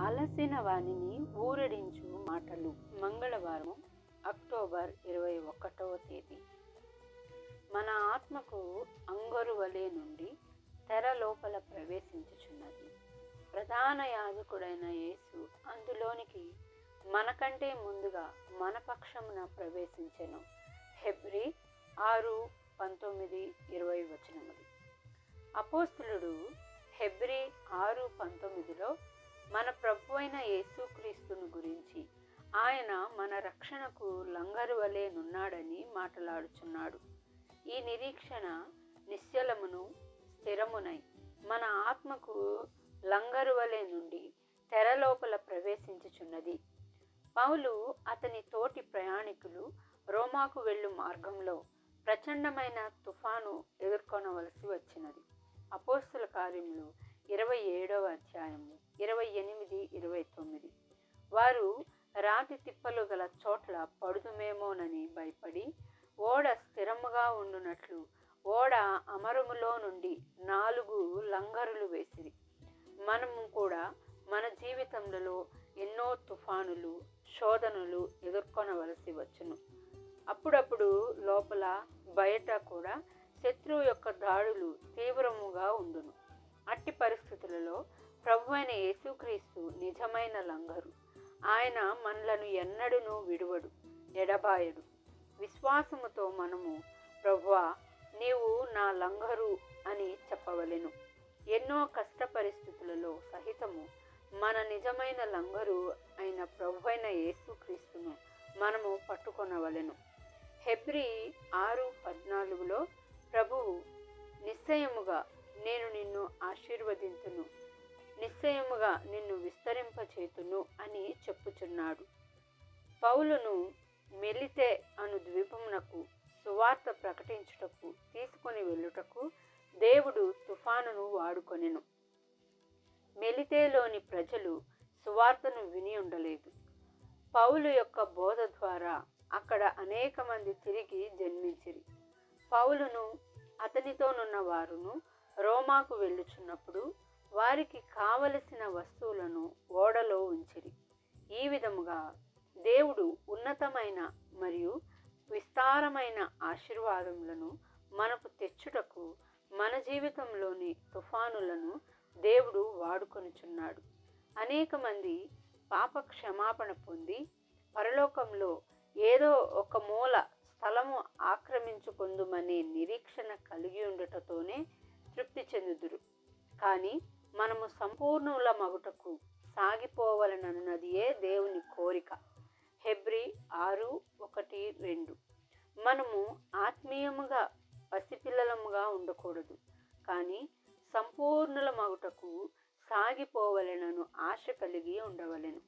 అలసిన వాణిని ఊరడించు మాటలు. మంగళవారం అక్టోబర్ ఇరవై ఒకటవ తేదీ. మన ఆత్మకు అంగరు వలె నుండి తెర లోపల ప్రవేశించుచున్నది. ప్రధాన యాజకుడైన యేసు అందులోనికి మనకంటే ముందుగా మన పక్షమున ప్రవేశించెను. హెబ్రి ఆరు పంతొమ్మిది ఇరవై వచనములు. అపోస్తులుడు హెబ్రి ఆరు పంతొమ్మిదిలో మన ప్రభు అయిన యేసుక్రీస్తుని గురించి. ఆయన మన రక్షణకు లంగరు వలె నున్నాడని మాట్లాడుచున్నాడు. ఈ నిరీక్షణ నిశ్చలమును స్థిరమునై మన ఆత్మకు లంగరు వలె నుండి తెరలోపల ప్రవేశించుచున్నది. పౌలు అతని తోటి ప్రయాణికులు రోమాకు వెళ్ళు మార్గంలో ప్రచండమైన తుఫాను ఎదుర్కొనవలసి వచ్చినది. అపోస్తుల కార్యములు ఇరవై ఏడవ అధ్యాయము ఇరవై ఎనిమిది ఇరవై తొమ్మిది వారు రాతి తిప్పలు గల చోట్ల పడుదుమేమోనని భయపడి ఓడ స్థిరముగా ఉండునట్లు ఓడ అమరములో నుండి నాలుగు లంగరులు వేసిరి. మనము కూడా మన జీవితంలో ఎన్నో తుఫానులు శోధనలు ఎదుర్కొనవలసి వచ్చును. అప్పుడప్పుడు లోపల బయట కూడా శత్రువు యొక్క దాడులు తీవ్రముగా ఉండును. అట్టి పరిస్థితులలో ప్రభు అయిన యేసుక్రీస్తు నిజమైన లంగరు. ఆయన మనలను ఎన్నడూనూ విడువడు ఎడబాయడు. విశ్వాసముతో మనము ప్రభువా నీవు నా లంగరు అని చెప్పవలెను. ఎన్నో కష్ట పరిస్థితులలో సహితము మన నిజమైన లంగరు అయిన ప్రభువైన యేసుక్రీస్తును మనము పట్టుకొనవలెను. హెబ్రి ఆరు ఆశీర్వదింతును. నిశ్చయముగా నిన్ను విస్తరింపచేతును అని చెప్పుచున్నాడు. పౌలును మెలితే అను ద్వీపమునకు సువార్త ప్రకటించుటకు తీసుకొని వెళ్ళుటకు దేవుడు తుఫానును వాడుకొనెను. మెలితేలోని ప్రజలు సువార్తను విని ఉండలేదు. పౌలు యొక్క బోధ ద్వారా అక్కడ అనేక మంది తిరిగి జన్మించిరి. పౌలును అతనితోనున్న వారును రోమాకు వెళ్ళుచున్నప్పుడు వారికి కావలసిన వస్తువులను ఓడలో ఉంచిరి. ఈ విధముగా దేవుడు ఉన్నతమైన మరియు విస్తారమైన ఆశీర్వాదములను మనకు తెచ్చుటకు మన జీవితంలోని తుఫానులను దేవుడు వాడుకొనుచున్నాడు. అనేక మంది పాప క్షమాపణ పొంది పరలోకంలో ఏదో ఒక మూల స్థలము ఆక్రమించుకుందుమనే నిరీక్షణ కలిగి ఉండటతోనే తృప్తి చెందుదురు. కానీ మనము సంపూర్ణుల మగుటకు సాగిపోవలనన్నదియే దేవుని కోరిక. హెబ్రి ఆరు ఒకటి రెండు. మనము ఆత్మీయముగా పసిపిల్లలముగా ఉండకూడదు. కానీ సంపూర్ణుల మగుటకు సాగిపోవలెనను ఆశ కలిగి ఉండవలెను.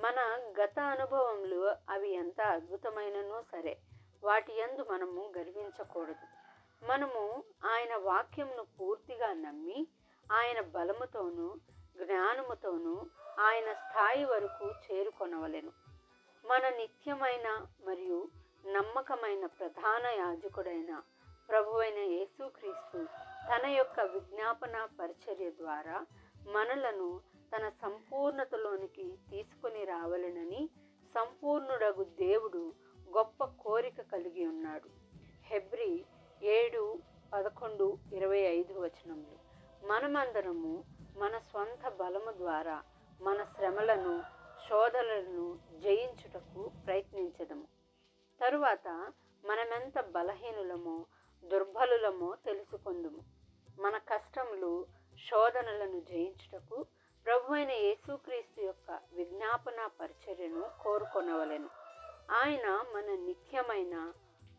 మన గత అనుభవంలో అవి ఎంత అద్భుతమైననో సరే వాటి యందు మనము గర్వించకూడదు. మనము ఆయన వాక్యమును పూర్తిగా నమ్మి ఆయన బలముతోనూ జ్ఞానముతోనూ ఆయన స్థాయి వరకు చేరుకొనవలెను. మన నిత్యమైన మరియు నమ్మకమైన ప్రధాన యాజకుడైన ప్రభువైన యేసుక్రీస్తు తన యొక్క విజ్ఞాపన పరిచర్య ద్వారా మనలను తన సంపూర్ణతలోనికి తీసుకొని రావలెనని సంపూర్ణుడగు దేవుడు గొప్ప కోరిక కలిగి ఉన్నాడు. హెబ్రి ఏడు పదకొండు ఇరవై ఐదు వచనములు. మనమందరము మన స్వంత బలము ద్వారా మన శ్రమలను శోధనలను జయించుటకు ప్రయత్నించదము. తరువాత మనమెంత బలహీనులమో దుర్బలులమో తెలుసుకుందుము. మన కష్టములు శోధనలను జయించుటకు ప్రభు అయిన యేసుక్రీస్తు యొక్క విజ్ఞాపన పరిచర్యను కోరుకొనవలెను. ఆయన మన నిత్యమైన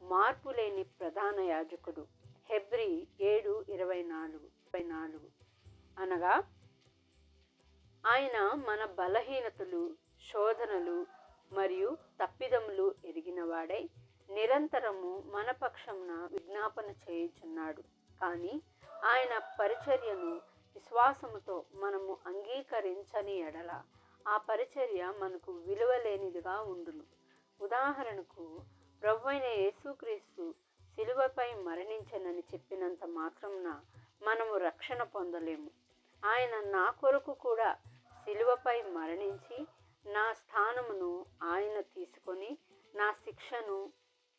మార్పు లేని ప్రధాన యాజకుడు. హెబ్రి ఏడు ఇరవై నాలుగు ఇరవై నాలుగు. అనగా ఆయన మన బలహీనతలు శోధనలు మరియు తప్పిదములు ఎరిగినవాడై నిరంతరము మన పక్షంన విజ్ఞాపన చేయుచున్నాడు. కానీ ఆయన పరిచర్యను విశ్వాసముతో మనము అంగీకరించని ఎడల ఆ పరిచర్య మనకు విలువలేనిదిగా ఉండును. ఉదాహరణకు ప్రభు అయిన యేసుక్రీస్తు శిలువపై మరణించనని చెప్పినంత మాత్రంన మనము రక్షణ పొందలేము. ఆయన నా కొరకు కూడా శిలువపై మరణించి నా స్థానమును ఆయన తీసుకొని నా శిక్షను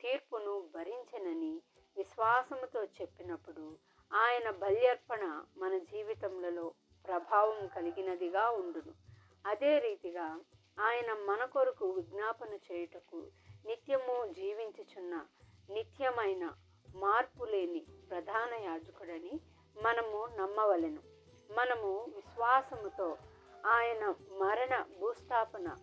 తీర్పును భరించనని విశ్వాసముతో చెప్పినప్పుడు ఆయన బల్యర్పణ మన జీవితములలో ప్రభావం కలిగినదిగా ఉండును. అదే రీతిగా ఆయన మన కొరకు విజ్ఞాపన చేయుటకు నిత్యము జీవించుచున్న నిత్యమైన మార్పు లేని ప్రధాన యాజకుడని మనము నమ్మవలెను. మనము విశ్వాసముతో ఆయన మరణ భూస్థాపన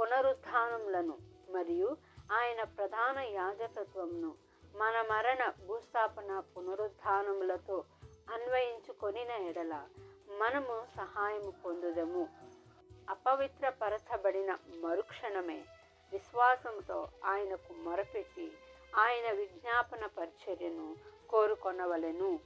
పునరుత్థానములను మరియు ఆయన ప్రధాన యాజకత్వమును మన మరణ భూస్థాపన పునరుత్థానములతో అన్వయించుకొనిన ఎడల మనము సహాయము పొందుదము. అపవిత్రపరచబడిన మరుక్షణమే విశ్వాసంతో ఆయనకు మొరపెట్టి ఆయన విజ్ఞాపన పరిచర్యను కోరుకొనవలెను.